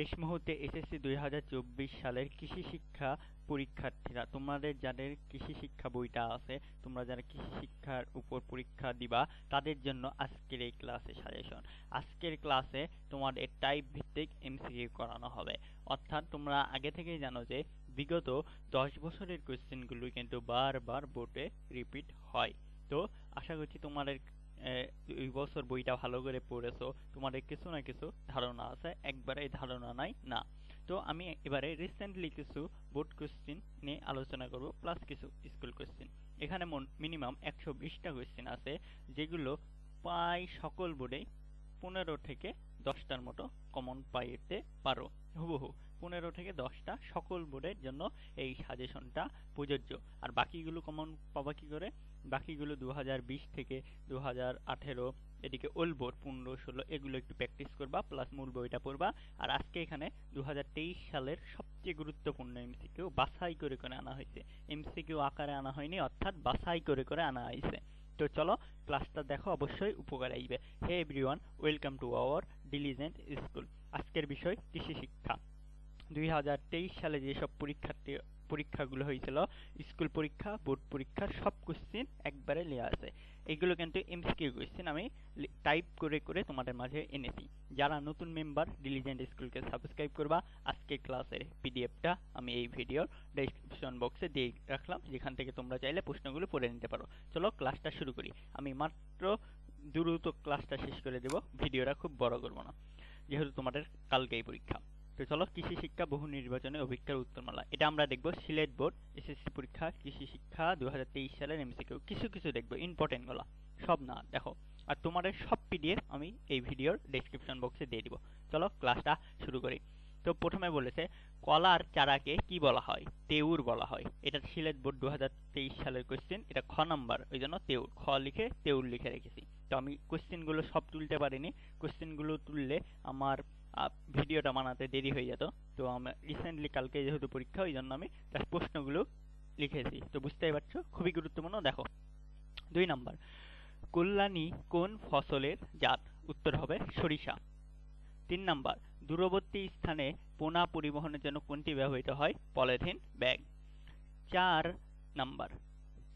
শেষ মুহূর্তে এসএসসি দুই হাজার চব্বিশ সালের কৃষি শিক্ষা পরীক্ষার্থীরা, তোমাদের যাদের কৃষি শিক্ষা বইটা আছে, তোমরা যারা কৃষি শিক্ষার উপর পরীক্ষা দিবা, তাদের জন্য আজকের এই ক্লাসে সাজেশন। আজকের ক্লাসে তোমাদের টাইপ ভিত্তিক এমসিকিউ করানো হবে। অর্থাৎ তোমরা আগে থেকেই জানো যে, বিগত দশ বছরের কোশ্চেনগুলো কিন্তু বারবার বোর্ডে রিপিট হয়। তো আশা করছি তোমাদের দুই বছর বইটা ভালো করে পড়েছো, তোমাদের কিছু না কিছু ধারণা আছে? একবারে ধারণা নাই? না। তো আমি এবারে রিসেন্টলি কিছু বোর্ড কোশ্চেন নিয়ে আলোচনা করব প্লাস কিছু স্কুল কোশ্চেন এখানে মিনিমাম একশো বিশটা কোশ্চেন আছে, যেগুলো প্রায় সকল বোর্ডেই পনেরো থেকে দশটার মতো কমন পাইতে পারো। হুবহু। পনেরো থেকে দশটা সকল বোর্ডের জন্য এই সাজেশনটা প্রযোজ্য। আর বাকিগুলো কমন পাবা কি করে? বাকিগুলো দু হাজার বিশ থেকে দু হাজার আঠেরো, এদিকে ওল্ড বোর্ড পনেরো, ষোলো, এগুলো একটু প্র্যাকটিস করবা প্লাস মূল বইটা পড়বা। আর আজকে এখানে দু হাজার তেইশ সালের সবচেয়ে গুরুত্বপূর্ণ এমসিকিউ বাছাই করে করে আনা হয়েছে। এমসিকিউ আকারে আনা হয়নি, অর্থাৎ বাছাই করে করে আনা হয়েছে। তো চলো ক্লাসটা দেখো, অবশ্যই উপকার আইবে hey everyone welcome to our diligent school আজকের বিষয় কৃষি শিক্ষা। দুই হাজার তেইশ সালে যেসব পরীক্ষার্থী, পরীক্ষাগুলো হয়েছিল, স্কুল পরীক্ষা, বোর্ড পরীক্ষা, সব কোশ্চেন একবারে লেয়া আছে। এগুলো কিন্তু এমসিকিউ কোশ্চেন আমি টাইপ করে করে তোমাদের মাঝে এনেছি। যারা নতুন মেম্বার ডিলিজেন্ট স্কুলকে সাবস্ক্রাইব করবা, আজকে ক্লাসের পিডিএফটা আমি এই ভিডিওর ডেসক্রিপশন বক্সে দিয়ে রাখলাম, যেখান থেকে তোমরা চাইলে প্রশ্নগুলো পড়ে নিতে পারো। চলো ক্লাসটা শুরু করি। আমি মাত্র দ্রুত ক্লাসটা শেষ করে দেব ভিডিওটা খুব বড় করব না, যেহেতু তোমাদের কালকেই পরীক্ষা। তো চলো কৃষি শিক্ষা বহু নির্বাচনে অভিজ্ঞার উত্তরমালা। এটা আমরা দেখব সিলেট বোর্ড, এসএসসি পরীক্ষা, কৃষি শিক্ষা দু সালের এমসিকিউ কিছু কিছু দেখব ইম্পর্টেন্টগুলো। সব না, দেখো। আর তোমাদের সব পিডিএফ আমি এই ভিডিওর ডেসক্রিপশন বক্সে দিয়ে দিব। চলো ক্লাসটা শুরু করি। তো প্রথমে বলেছে কলার চারাকে কি বলা হয়? তেউর বলা হয়। এটা সিলেট বোর্ড দু হাজার তেইশ সালের কোয়েশ্চেন এটা খ নাম্বার, ওই জন্য তেউর। খ লিখে তেউর লিখে রেখেছি। তো আমি কোয়েশ্চেনগুলো সব তুলতে পারিনি। কোয়েশ্চেনগুলো তুললে আমার ভিডিওটা বানাতে দেরি হয়ে যেত। তো আমি রিসেন্টলি কালকে যেহেতু পরীক্ষা, ওই জন্য আমি তার প্রশ্নগুলো লিখেছি। তো বুঝতেই পারছ? খুবই গুরুত্বপূর্ণ। দেখো, দুই নাম্বার। কল্যাণী কোন ফসলের জাত? উত্তর হবে সরিষা। তিন নাম্বার। দূরবর্তী স্থানে পোনা পরিবহনের জন্য কোনটি ব্যবহৃত হয়? Polythene bag. চার নাম্বার।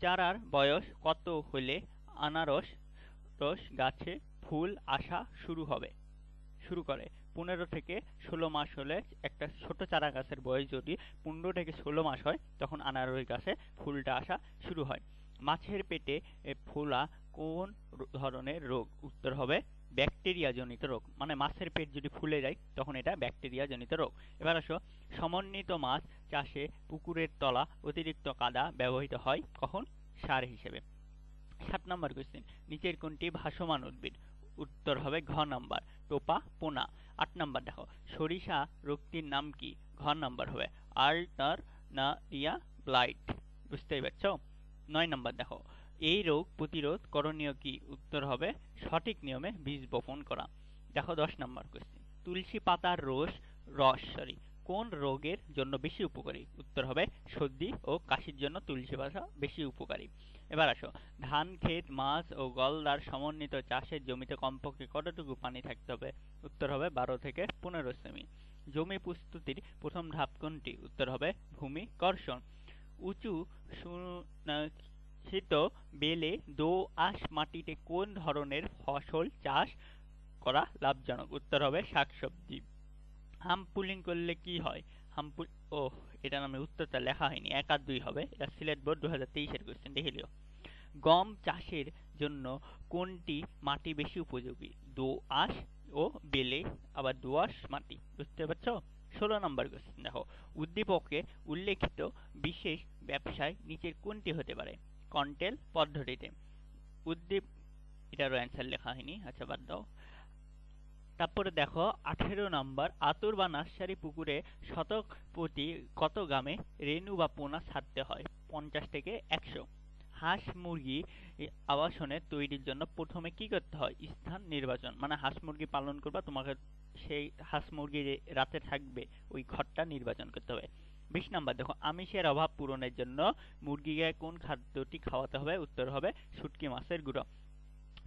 চারার বয়স কত হলে আনারস রস গাছে ফুল আসা শুরু হবে? শুরু করে। পনেরো থেকে ষোলো মাস হলে একটা ছোট চারা গাছের বয়স যদি পনেরো থেকে ষোলো মাস হয়, তখন আনারস গাছে ফুলটা আসা শুরু হয়। মাছের পেটে ফোলা কোন ধরনের রোগ? উত্তর হবে ব্যাকটেরিয়া জনিত রোগ। মানে মাছের পেট যদি ফুলে যায়, তখন এটা ব্যাকটেরিয়া জনিত রোগ। এবার আসো, সমন্বিত মাছ চাষে পুকুরের তলা অতিরিক্ত কাদা ব্যবহৃত হয় কখন? সার হিসেবে। সাত নম্বর কোয়েশ্চেন নিচের কোনটি ভাসমান উদ্ভিদ? উত্তর হবে ঘ নাম্বার, টোপা পোনা। আট নাম্বার, দেখো, সরিষা রোগটির নাম কি? ঘ নাম্বার হবে। আল্টার না ইয়া ব্লাইট, বুঝতেই পারছ? নয় নাম্বার, দেখো, এই রোগ প্রতিরোধ করণীয় কি? উত্তর হবে, সঠিক নিয়মে বীজ বপন করা। দেখো, দশ নাম্বার কোয়েশ্চেন তুলসী পাতার রস রস সরি কোন রোগের জন্য বেশি উপকারী? উত্তর হবে, সর্দি ও কাশির জন্য তুলসী পাতা বেশি উপকারী। এবার আসো। ধান, ক্ষেত, মাছ ও গলদার সমন্বিত চাষের জমিতে কমপক্ষে কতটুকু পানি থাকতে হবে? উত্তর হবে বারো থেকে পনেরো সেমি। জমি প্রস্তুতির প্রথম ধাপ কোনটি? উত্তর হবে ভূমি কর্ষণ। উঁচু সুনাক্ষিত বেলে দো আশ মাটিতে কোন ধরনের ফসল চাষ করা লাভজনক? উত্তর হবে শাকসবজি। হাম পুলিং করলে কি হয়? হাম ও এটা নামে উত্তরটা লেখা হয়নি। এক আর দুই হবে। এটা সিলেট বোর্ড দু হাজার তেইশের কোয়েশ্চেন দেখে লিও গম চাষের জন্য কোনটি মাটি বেশি উপযোগী? দোআঁশ ও বেলে, আবার দোআঁশ মাটি, বুঝতে পারছ? ষোলো নম্বর কোয়েশ্চেন দেখো। উদ্দীপকে উল্লেখিত বিশেষ ব্যবসায় নিচের কোনটি হতে পারে? কন্টেল পদ্ধতিতে। উদ্দীপ, এটারও অ্যান্সার লেখা হয়নি আচ্ছা বাদ দাও। তারপরে দেখো, আঠেরো নম্বর, আতর বা নার্সারি পুকুরে শতক প্রতি কত গ্রামে রেণু বা পোনা ছাড়তে হয়? পঞ্চাশ থেকে একশো। হাঁস মুরগি আবাসনে তৈরির জন্য প্রথমে কি করতে হয়? স্থান নির্বাচন। মানে হাঁস মুরগি পালন করবা, তোমাকে সেই হাঁস মুরগি রাতে থাকবে, ওই ঘরটা নির্বাচন করতে হবে। বিশ নাম্বার, দেখো, আমিষের অভাব পূরণের জন্য মুরগিকে কোন খাদ্যটি খাওয়াতে হবে? উত্তর হবে শুটকি মাছের গুঁড়ো।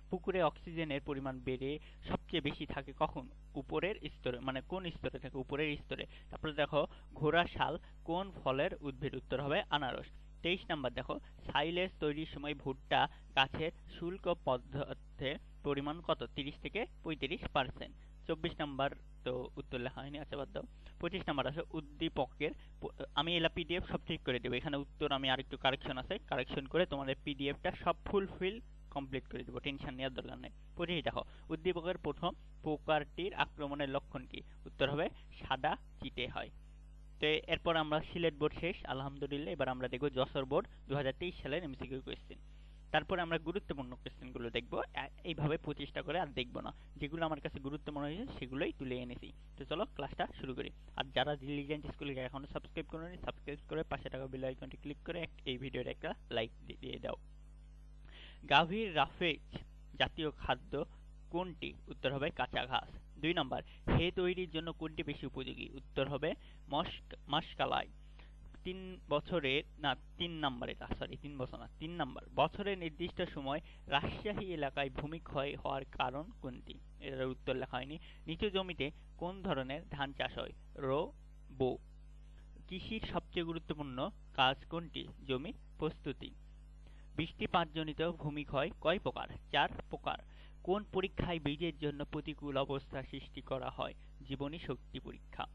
পুকুরে অক্সিজেনের পরিমাণ বেড়ে সবচেয়ে বেশি থাকে কখন? উপরের স্তরে মানে কোন স্তরে থাকে? উপরের স্তরে। তারপরে দেখো, ঘোড়া, শাল কোন ফলের উদ্ভিদ? উত্তর হবে আনারস। তেইশ নাম্বার, দেখো, সাইলেজ তৈরির সময় ভুট্টা গাছের শুল্ক পদার্থের পরিমাণ কত? তিরিশ থেকে পঁয়ত্রিশ পার্সেন্ট চব্বিশ নাম্বার তো উত্তর লেখা হয়নি আচ্ছা বাদ দাও। পঁচিশ নাম্বার আছে উদ্দীপকের আমি এলা পিডিএফ সব ঠিক করে দেবো। এখানে উত্তর আমি আরেকটু কারেকশন আছে। কারেকশন করে তোমাদের পিডিএফটা সব ফুলফিল কমপ্লিট করে দেবো। টেনশন নেওয়ার দরকার নেই। পঁচিশ, দেখো, উদ্দীপকের প্রথম প্রকারটির আক্রমণের লক্ষণ কি? উত্তর হবে, সাদা চিটে হয়। তো এরপর আমরা সিলেট বোর্ড শেষ, আলহামদুলিল্লাহ। এবার আমরা দেখব যশোর বোর্ড দু হাজার তেইশ সালের এমসিকিউ কোয়েশ্চেন তারপরে আমরা গুরুত্বপূর্ণ কোয়েশ্চেনগুলো দেখব। এইভাবে পঁচিশটা করে আর দেখব না। যেগুলো আমার কাছে গুরুত্ব মনে হয়েছে, সেগুলোই তুলে এনেছি। তো চলো ক্লাসটা শুরু করি। আর যারা ডিলিজেন্ট স্কুলকে এখনও সাবস্ক্রাইব করেনি সাবস্ক্রাইব করে পাশে টাকা বেল আইকনটি ক্লিক করে এই ভিডিওর একটা লাইক দিয়ে দাও। গাভীর রাফেজ জাতীয় খাদ্য কোনটি? উত্তর হবে কাঁচা ঘাস। দুই নম্বর, হে তৈরির জন্য কোনটি বেশি উপযোগী? উত্তর হবে মস্ক, মাসকালাই। তিন বছরের না, তিন নাম্বার এটা সরি তিন বছর না, তিন নাম্বার, বছরের নির্দিষ্ট সময় রাজশাহী এলাকায় ভূমিক্ষয় হওয়ার কারণ কোনটি? এটার উত্তর লেখা হয়নি। নিচু জমিতে কোন ধরনের ধান চাষ হয়? রো, বো। কৃষির সবচেয়ে গুরুত্বপূর্ণ কাজ কোনটি? জমি প্রস্তুতি। বৃষ্টিপাতজনিত ভূমিক্ষয় কয় প্রকার? চার প্রকার। কোন পরীক্ষায় বীজের জন্য প্রতিকূল অবস্থা সৃষ্টি করা হয়? জীবনী শক্তি পরীক্ষা।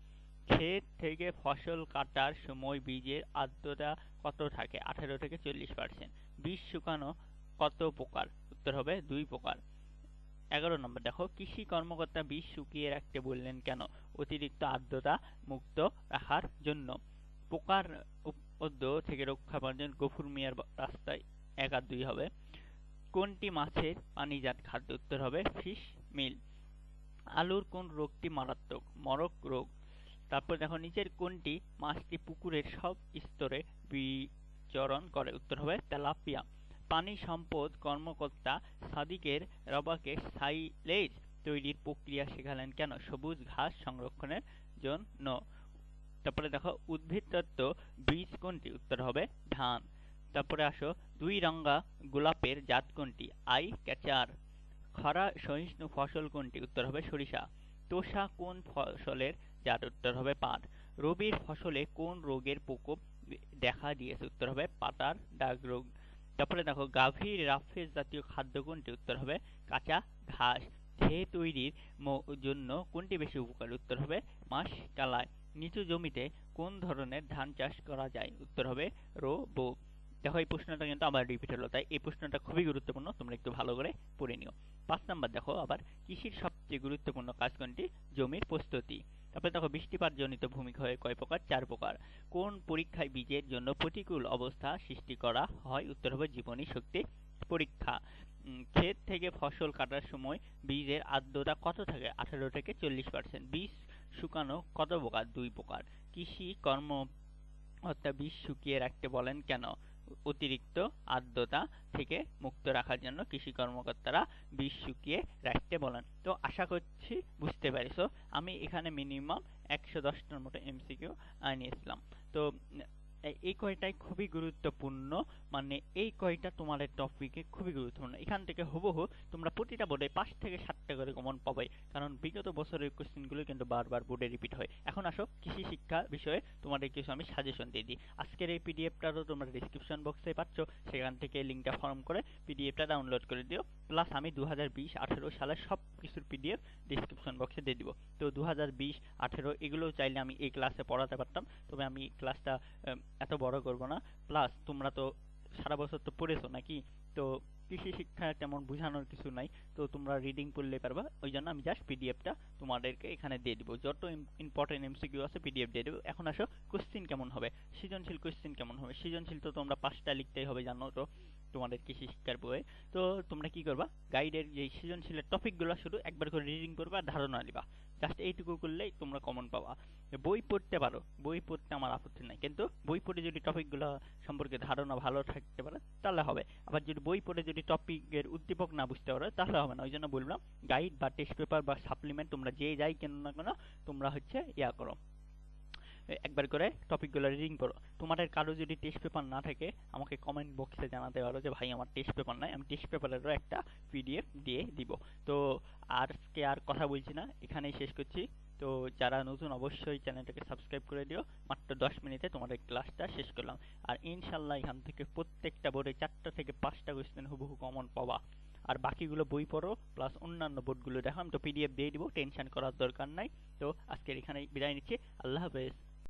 ক্ষেত থেকে ফসল কাটার সময় বীজের আর্দ্রতা কত থাকে? আঠারো থেকে চল্লিশ পার্সেন্ট বীজ শুকানো কত প্রকার? উত্তর হবে দুই প্রকার। এগারো নম্বর, দেখো, কৃষি কর্মকর্তা বীজ শুকিয়ে রাখতে বললেন কেন? অতিরিক্ত আর্দ্রতা মুক্ত রাখার জন্য। পোকার উপদ্র থেকে রক্ষা পাওয়ার জন্য গফুর মিয়ার রাস্তায় এক আর দুই হবে। কোনটি মাছের পানিজাত খাদ্য? উত্তর হবে ফিশ মিল। আলুর কোন রোগটি মারাত্মক? মরক রোগ। তারপর দেখো নিচের কোনটি মাছটি পুকুরের সব স্তরে বিচরণ করে? উত্তর হবে তেলাপিয়া। পানি সম্পদ কর্মকর্তা সাদিকের রবাকে সাইলেজ তৈরির প্রক্রিয়া শেখালেন কেন? সবুজ ঘাস সংরক্ষণের জন্য। তারপরে দেখো উদ্ভিদ তত্ত্ব বীজ কোনটি? উত্তর হবে ধান। তারপরে আসো দুই রঙা গোলাপের জাত কোনটি? Eye, catcher. খরা, সহিষ্ণু ফসল কোনটি? উত্তর হবে সরিষা। তোষা কোন ফসলের জাত? উত্তর হবে পাট। রবির ফসলে কোন রোগের প্রকোপ দেখা দিয়েছে? উত্তর হবে পাতার দাগ রোগ। তারপরে দেখো, গাভীর রাফেজ জাতীয় খাদ্য কোনটি? উত্তর হবে কাঁচা ঘাস। হে তৈরির জন্য কোনটি বেশি উপকারী? উত্তর হবে মাস কালায়। নিচু জমিতে কোন ধরনের ধান চাষ করা যায়? উত্তর হবে রো বো দেখো, এই প্রশ্নটা কিন্তু আবার রিপিট হলো, তাই এই প্রশ্নটা খুবই গুরুত্বপূর্ণ, তোমরা একটু ভালো করে পড়ে নিও। পাঁচ নাম্বার দেখো, আবার কৃষির সবচেয়ে গুরুত্বপূর্ণ কাজ কোনটি? জমির প্রস্তুতি। তারপরে দেখো বৃষ্টিপাত জনিত ভূমিক্ষয় কয় প্রকার? চার প্রকার। কোন পরীক্ষায় বীজের জন্য প্রতিকূল অবস্থা সৃষ্টি করা হয়? উত্তর হবে জীবনী শক্তি পরীক্ষা। ক্ষেত থেকে ফসল কাটার সময় বীজের আর্দ্রতা কত থাকে? আঠারো থেকে চল্লিশ পার্সেন্ট বীজ শুকানো কত প্রকার? দুই প্রকার। কৃষি কর্ম, অর্থাৎ বীজ শুকিয়ে রাখতে বলেন কেন? অতিরিক্ত আর্দ্রতা থেকে মুক্ত রাখার জন্য কৃষি কর্মকর্তারা বীজ শুকিয়ে রাখতে বলেন। তো আশা করছি বুঝতে পেরেছ। আমি এখানে মিনিমাম একশো দশটার মতো এমসিকিউ নিয়েছিলাম। তো এই- কয়টাই খুবই গুরুত্বপূর্ণ। মানে এই কয়টা তোমাদের টপিকে খুবই গুরুত্বপূর্ণ। এখান থেকে হুবহু তোমরা প্রতিটা বোর্ডে পাঁচ থেকে সাতটা করে কমন পাবে। কারণ বিগত বছরের কোশ্চেনগুলো কিন্তু বারবার বোর্ডে রিপিট হয়। এখন আসো, কৃষি শিক্ষা বিষয়ে তোমাদের কিছু আমি সাজেশন দিয়ে দিই। আজকের এই পিডিএফটারও তোমরা ডিসক্রিপশন বক্সে পাচ্ছ। সেখান থেকে লিঙ্কটা ফর্ম করে পিডিএফটা ডাউনলোড করে দিও। প্লাস আমি দু হাজার বিশ আঠেরো সালের সব কিছুর পিডিএফ ডিসক্রিপশন বক্সে দিয়ে দিব। তো দু হাজার বিশ আঠেরো এগুলো চাইলে আমি এই ক্লাসে পড়াতে পারতাম। তবে আমি ক্লাসটা এত বড় করব না। প্লাস তোমরা তো সারা বছর তো পড়েছো নাকি? তো কৃষি শিক্ষা তেমন বোঝানোর কিছু নাই। তো তোমরা রিডিং পড়লে পারবা। ওই জন্য আমি জাস্ট পিডিএফটা তোমাদেরকে এখানে দিয়ে দিব। যত ইম্পর্টেন্ট এমসিকিউ আছে পিডিএফ দিয়ে দেবো। এখন আসো কোশ্চিন কেমন হবে? সৃজনশীল কোশ্চিন কেমন হবে? সৃজনশীল তো তোমরা পাঁচটা লিখতেই হবে, জানো তো? তোমাদের কৃষি শিক্ষার বইয়ে তো তোমরা কি করবা? গাইডের যে সৃজনশীলের টপিকগুলো শুধু একবার করে রিডিং করবা, ধারণা নিবা। জাস্ট এইটুকু করলেই তোমরা কমন পাবা। বই পড়তে পারো। বই পড়তে আমার আপত্তি নাই। কিন্তু বই পড়ে যদি টপিকগুলো সম্পর্কে ধারণা ভালো থাকতে পারে, তাহলে হবে। আবার যদি বই পড়ে যদি টপিকের উদ্দীপক না বুঝতে পারো, তাহলে হবে না। ওই জন্য বললাম গাইড বা টেস্ট পেপার বা সাপ্লিমেন্ট তোমরা যে যাই কেন না কেন, তোমরা হচ্ছে ইয়া করো। একবার করে টপিকগুলো রিডিং করো। তোমাদের কারও যদি টেস্ট পেপার না থাকে, আমাকে কমেন্ট বক্সে জানাতে পারো যে, ভাই, আমার টেস্ট পেপার নাই, আমি টেস্ট পেপারেরও একটা পিডিএফ দিয়ে দিব। তো আজকে আর কথা বলছি না, এখানেই শেষ করছি। তো যারা নতুন, অবশ্যই চ্যানেলটাকে সাবস্ক্রাইব করে দিও। মাত্র দশ মিনিটে তোমাদের ক্লাসটা শেষ করলাম। আর ইনশাল্লাহ এখান থেকে প্রত্যেকটা বোর্ডে চারটা থেকে পাঁচটা কোয়েশ্চেন হুবহু কমন পাবা। আর বাকিগুলো বই পড়ো প্লাস অন্যান্য বোর্ডগুলো দেখো, আমি তো পিডিএফ দিয়ে দিব টেনশন করার দরকার নাই। তো আজকের এখানে বিদায় নিচ্ছি। আল্লাহ হাফেজ।